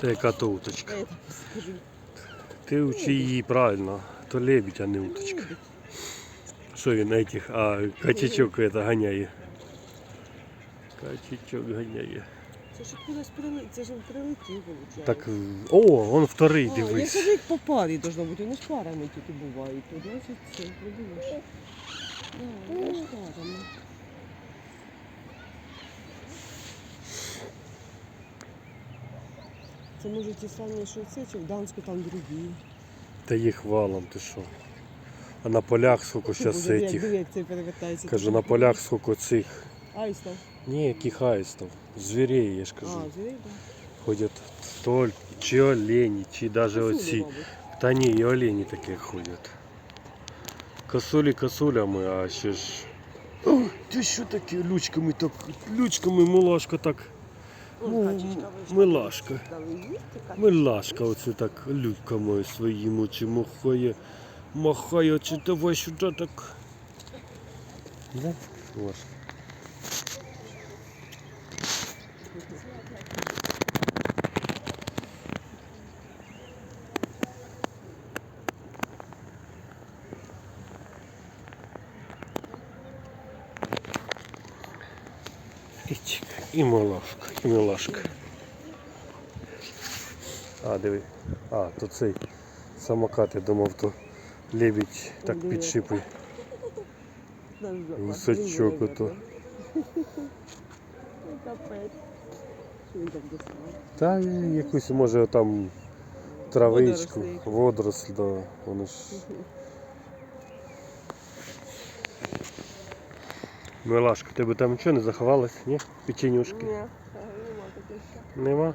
Та яка то уточка. Тобі. Ти учи її правильно, то лебідь, а не уточка. Що він на этих, а качечок это ганяє. Качечок ганяє. Це ж кудись прилетів, це ж він прилетів, виходить. Так, о, вон вторий, я дивись. кажу, як по парі должно бути, вони ж парами тільки бувають. Значить це, придумаєш. Да, вони ж парами. Це може ті самі, що це, чи в Данську там другі. Та їх валом, ти що. А на полях сколько зараз цих. Кажу, на полях сколько цих. Аїста. Ні, яких аїстів. Звірей, я ж кажу. А, звірей, так. Ходять то чи олені, чи навіть оці. Та ні, і олені такі ходять. Косулі косулями, а ще ж. О, ти що таке лючками так? Лючками милашка так. Вон Ну, милашка. Милашка оце так лютками своїм очі махає. Махає очі, давай сюди так. Да? Ось. І чик, і малашка, і милашка. А, диви. А, то цей самокат, я думав, то лебідь так підшипує. Гусачок ото. Ну? Та якусь може там травичку, водоросль, да. Вони ж. Милашка, тебе там нічого не заховалось, ні? Печенюшки? Ні, нема таке ще. Нема?